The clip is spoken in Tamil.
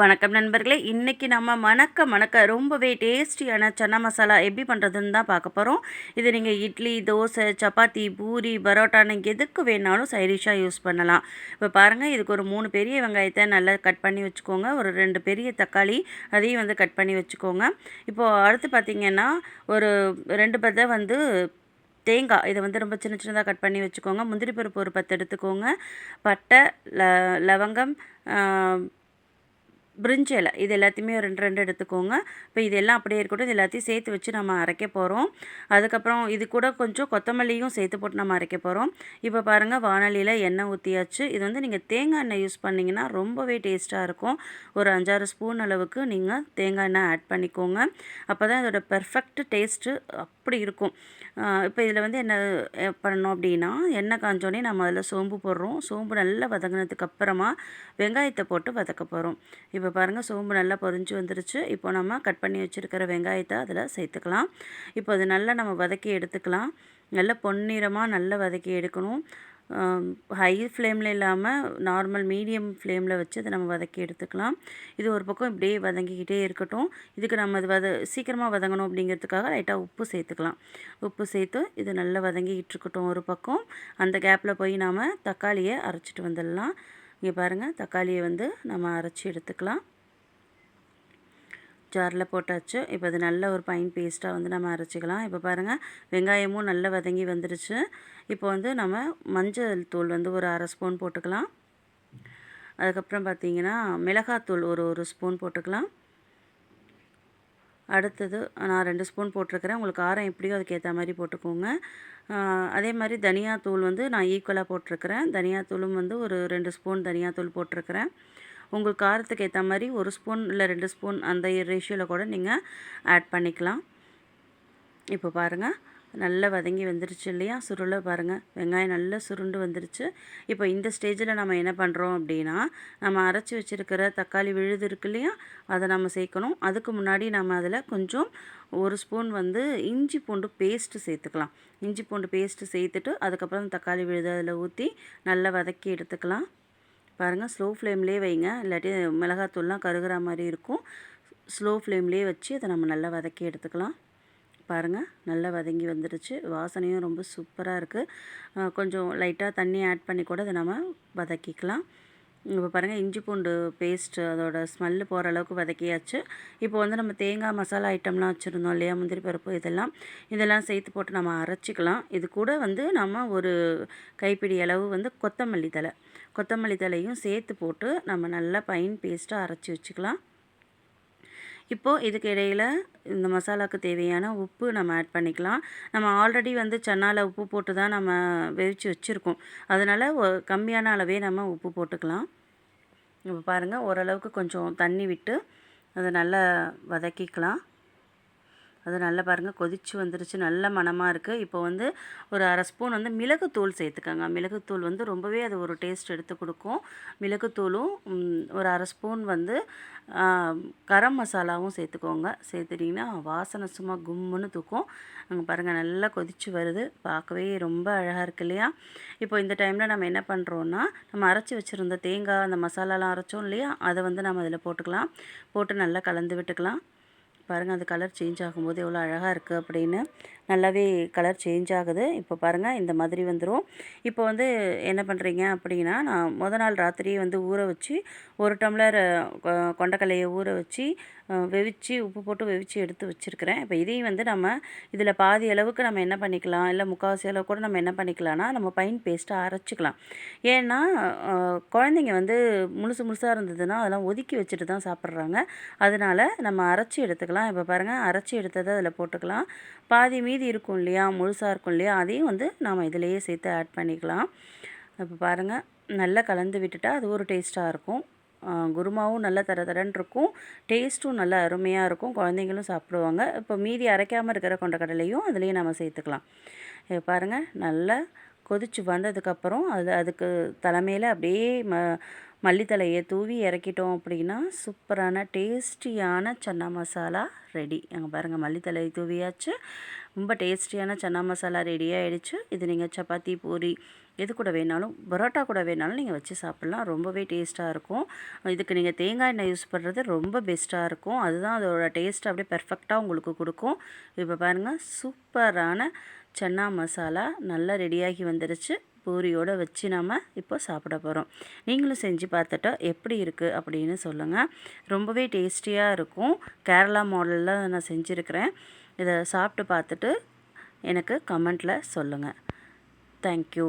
வணக்கம் நண்பர்களே. இன்றைக்கி நம்ம மணக்க மணக்க ரொம்பவே டேஸ்டியான சன்னா மசாலா எப்படி பண்ணுறதுன்னு தான் பார்க்க போகிறோம் இது நீங்கள் இட்லி தோசை சப்பாத்தி பூரி பரோட்டான்னு எதுக்கு வேணாலும் சைடிஷாக யூஸ் பண்ணலாம். இப்போ பாருங்கள் இதுக்கு ஒரு மூணு பெரிய வெங்காயத்தை நல்லா கட் பண்ணி வச்சுக்கோங்க. ஒரு ரெண்டு பெரிய தக்காளி அதையும் வந்து கட் பண்ணி வச்சுக்கோங்க. இப்போது அடுத்து பார்த்திங்கன்னா ஒரு ரெண்டு பதை வந்து தேங்காய் இதை வந்து ரொம்ப சின்ன சின்னதாக கட் பண்ணி வச்சுக்கோங்க. முந்திரி பருப்பு ஒரு பத்து எடுத்துக்கோங்க. பட்டை ல லவங்கம் பிரிஞ்சி இலை. இது எல்லாத்தையுமே ரெண்டு ரெண்டு எடுத்துக்கோங்க. இப்போ இது எல்லாம் அப்படியே இருக்கட்டும். இது எல்லாத்தையும் சேர்த்து வச்சு நம்ம அரைக்க போகிறோம் அதுக்கப்புறம் இது கூட கொஞ்சம் கொத்தமல்லியும் சேர்த்து போட்டு நம்ம அரைக்க போகிறோம் இப்போ பாருங்கள் வானொலியில் எண்ணெய் ஊற்றியாச்சு இது வந்து நீங்கள் தேங்காய் எண்ணெய் யூஸ் பண்ணிங்கன்னா ரொம்பவே டேஸ்ட்டாக இருக்கும். ஒரு அஞ்சாறு ஸ்பூன் அளவுக்கு நீங்கள் தேங்காய் எண்ணெய் ஆட் பண்ணிக்கோங்க. அப்போ தான் இதோட பெர்ஃபெக்ட் டேஸ்ட்டு அப்படி இருக்கும். இப்போ இதில் வந்து என்ன பண்ணணும் அப்படின்னா எண்ணெய் காஞ்சோடனே நம்ம அதில் சோம்பு போடுறோம். சோம்பு நல்லா வதங்கினதுக்கு அப்புறமா வெங்காயத்தை போட்டு வதக்க போகிறோம் இப்போ பாருங்கள் சோம்பு நல்லா பொறிஞ்சு வந்துருச்சு. இப்போ நம்ம கட் பண்ணி வச்சுருக்கிற வெங்காயத்தை அதில் சேர்த்துக்கலாம். இப்போ அது நல்லா நம்ம வதக்கி எடுத்துக்கலாம். நல்லா பொன்னிறமாக நல்லா வதக்கி எடுக்கணும். ஹை ஃப்ளேமில் இல்லாமல் நார்மல் மீடியம் ஃப்ளேமில் வச்சு அதை நம்ம வதக்கி எடுத்துக்கலாம். இது ஒரு பக்கம் இப்படியே வதங்கிக்கிட்டே இருக்கட்டும். இதுக்கு நம்ம அது வத சீக்கிரமாக வதங்கணும் அப்படிங்கிறதுக்காக லைட்டாக உப்பு சேர்த்துக்கலாம். உப்பு சேர்த்து இது நல்லா வதங்கிக்கிட்டு இருக்கட்டும் ஒரு பக்கம். அந்த கேப்பில் போய் நாம் தக்காளியை அரைச்சிட்டு வந்துடலாம். இங்கே பாருங்கள் தக்காளியை வந்து நம்ம அரைச்சி எடுத்துக்கலாம். ஜாரில் போட்டாச்சு. இப்போ அது நல்ல ஒரு பைன் பேஸ்ட்டாக வந்து நம்ம அரைச்சிக்கலாம். இப்போ பாருங்கள் வெங்காயமும் நல்லா வதங்கி வந்துடுச்சு இப்போ வந்து நம்ம மஞ்சள் தூள் வந்து ஒரு அரை ஸ்பூன் போட்டுக்கலாம். அதுக்கப்புறம் பார்த்திங்கன்னா மிளகாத்தூள் ஒரு ஒரு ஸ்பூன் போட்டுக்கலாம். அடுத்தது நான் ரெண்டு ஸ்பூன் போட்டிருக்கிறேன். உங்களுக்கு காரம் எப்படியோ அதுக்கேற்ற மாதிரி போட்டுக்கோங்க. அதே மாதிரி தனியாத்தூள் வந்து நான் ஈக்குவலாக போட்டிருக்கிறேன். தனியாத்தூளும் வந்து ஒரு ரெண்டு ஸ்பூன் தனியாத்தூள் போட்டிருக்கிறேன். உங்களுக்கு காரத்துக்கு ஏற்ற மாதிரி ஒரு ஸ்பூன் இல்லை ரெண்டு ஸ்பூன் அந்த ரேஷியோவில் கூட நீங்கள் ஆட் பண்ணிக்கலாம். இப்போ பாருங்கள் நல்லா வதங்கி வந்துருச்சு இல்லையா? சுருளை பாருங்கள் வெங்காயம் நல்லா சுருண்டு வந்துருச்சு. இப்போ இந்த ஸ்டேஜில் நம்ம என்ன பண்ணுறோம் அப்படின்னா நம்ம அரைச்சி வச்சுருக்கிற தக்காளி விழுது இருக்கு இல்லையா? அதை நம்ம சேர்க்கணும். அதுக்கு முன்னாடி நம்ம அதில் கொஞ்சம் ஒரு ஸ்பூன் வந்து இஞ்சி பூண்டு பேஸ்ட்டு சேர்த்துக்கலாம். இஞ்சி பூண்டு பேஸ்ட்டு சேர்த்துட்டு அதுக்கப்புறம் தக்காளி விழுது அதில் ஊற்றி நல்லா வதக்கி எடுத்துக்கலாம். பாருங்கள் ஸ்லோ ஃப்ளேம்லேயே வைங்க. இல்லாட்டி மிளகாத்தூள்லாம் கருகிற மாதிரி இருக்கும். ஸ்லோ ஃப்ளேம்லேயே வச்சு அதை நம்ம நல்லா வதக்கி எடுத்துக்கலாம். பாருங்கள் நல்லா வதங்கி வந்துடுச்சு. வாசனையும் ரொம்ப சூப்பராக இருக்குது கொஞ்சம் லைட்டாக தண்ணி ஆட் பண்ணி கூட அதை நம்ம வதக்கிக்கலாம். இப்போ பாருங்கள் இஞ்சி பூண்டு பேஸ்ட்டு அதோட ஸ்மெல்லு போகிற அளவுக்கு வதக்கியாச்சு. இப்போ வந்து நம்ம தேங்காய் மசாலா ஐட்டம்லாம் வச்சுருந்தோம் இல்லையா முந்திரி பருப்பு இதெல்லாம். இதெல்லாம் சேர்த்து போட்டு நம்ம அரைச்சிக்கலாம். இது கூட வந்து நம்ம ஒரு கைப்பிடி அளவு வந்து கொத்தமல்லி தலை கொத்தமல்லி தலையும் சேர்த்து போட்டு நம்ம நல்லா பைன் பேஸ்ட்டாக அரைச்சி வச்சுக்கலாம். இப்போது இதுக்கு இடையில் இந்த மசாலாவுக்கு தேவையான உப்பு நம்ம ஆட் பண்ணிக்கலாம். நம்ம ஆல்ரெடி வந்து சென்னால் உப்பு போட்டு தான் நம்ம வெவிச்சு வச்சுருக்கோம். அதனால் கம்மியான அளவே நம்ம உப்பு போட்டுக்கலாம். இப்போ பாருங்கள் ஓரளவுக்கு கொஞ்சம் தண்ணி விட்டு அதை நல்லா வதக்கிக்கலாம். அது நல்லா பாருங்கள் கொதிச்சு வந்துருச்சு. நல்ல மணமாக இருக்குது இப்போ வந்து ஒரு அரை ஸ்பூன் வந்து மிளகுத்தூள் சேர்த்துக்கோங்க. மிளகுத்தூள் வந்து ரொம்பவே அது ஒரு டேஸ்ட் எடுத்து கொடுக்கும். மிளகுத்தூளும் ஒரு அரை ஸ்பூன் வந்து கரம் மசாலாவும் சேர்த்துக்கோங்க. சேர்த்துட்டிங்கன்னா வாசனை சும்மா கும்முன்னு தூக்கும். அங்கே பாருங்கள் நல்லா கொதிச்சு வருது. பார்க்கவே ரொம்ப அழகாக இருக்கு இல்லையா? இப்போ இந்த டைமில் நம்ம என்ன பண்ணுறோன்னா நம்ம அரைச்சி வச்சுருந்த தேங்காய் அந்த மசாலாலாம் அரைச்சோம் இல்லையா? அதை வந்து நம்ம அதில் போட்டுக்கலாம். போட்டு நல்லா கலந்து விட்டுக்கலாம். பாருங்கள் அந்த கலர் சேஞ்ச் ஆகும்போது எவ்வளோ அழகாக இருக்குது அப்படின்னு நல்லாவே கலர் சேஞ்ச் ஆகுது. இப்போ பாருங்கள் இந்த மாதிரி வந்துடும் இப்போ வந்து என்ன பண்ணுறீங்க அப்படின்னா நான் முத நாள் ராத்திரியே வந்து ஊற வச்சு ஒரு டம்ளர் கொண்டக்கல்லையை ஊற வச்சு வெவிச்சு உப்பு போட்டு வெவிச்சு எடுத்து வச்சுருக்கிறேன். இப்போ இதையும் வந்து நம்ம இதில் பாதி அளவுக்கு நம்ம என்ன பண்ணிக்கலாம் இல்லை முக்கால்வாசி அளவு கூட நம்ம என்ன பண்ணிக்கலாம்னா நம்ம பைன் பேஸ்ட்டை அரைச்சிக்கலாம். ஏன்னா குழந்தைங்க வந்து முழுசு முழுசாக இருந்ததுன்னா அதெல்லாம் ஒதுக்கி வச்சுட்டு தான் சாப்பிட்றாங்க. அதனால் நம்ம அரைச்சி எடுத்துக்கலாம். இப்போ பாருங்கள் அரைச்சி எடுத்ததை அதில் போட்டுக்கலாம். பாதி மீதி இருக்கும் இல்லையா முழுசாக இருக்கும் இல்லையா அதையும் வந்து நாம் இதிலையே சேர்த்து ஆட் பண்ணிக்கலாம். இப்போ பாருங்கள் நல்லா கலந்து விட்டுட்டால் அது ஒரு டேஸ்ட்டாக இருக்கும். குருமாவும் நல்லா தர தரன்னு இருக்கும். டேஸ்ட்டும் நல்லா அருமையாக இருக்கும். குழந்தைங்களும் சாப்பிடுவாங்க. இப்போ மீதி அரைக்காமல் இருக்கிற கொண்டக்கடலையும் அதுலேயும் நம்ம சேர்த்துக்கலாம். பாருங்கள் நல்லா கொதிச்சு வந்ததுக்கப்புறம் அது அதுக்கு தலைமையில் அப்படியே ம மல்லித்தலையை தூவி இறக்கிட்டோம் அப்படின்னா சூப்பரான டேஸ்டியான சன்னா மசாலா ரெடி அங்கே பாருங்கள் மல்லித்தலையை தூவியாச்சு. ரொம்ப டேஸ்டியான சன்னா மசாலா ரெடி ஆகிடுச்சு இது நீங்கள் சப்பாத்தி பூரி எது கூட வேணாலும் பரோட்டா கூட வேணாலும் நீங்கள் வச்சு சாப்பிட்லாம். ரொம்பவே டேஸ்ட்டாக இருக்கும். இதுக்கு நீங்கள் தேங்காய் எண்ணெய் யூஸ் பண்ணுறது ரொம்ப பெஸ்ட்டாக இருக்கும். அதுதான் அதோட டேஸ்ட் அப்படியே பெர்ஃபெக்டாக உங்களுக்கு கொடுக்கும். இப்போ பாருங்கள் சூப்பரான சன்னா மசாலா நல்லா ரெடியாகி வந்துருச்சு. பூரியோடு வச்சு நம்ம இப்போ சாப்பிட போகிறோம் நீங்களும் செஞ்சு பார்த்துட்டா எப்படி இருக்குது அப்படின்னு சொல்லுங்கள் ரொம்பவே டேஸ்டியாக இருக்கும். கேரளா மாடலில் நான் செஞ்சுருக்கிறேன். இதை சாப்பிட்டு பார்த்துட்டு எனக்கு கமெண்ட்டில் சொல்லுங்கள் தேங்க்யூ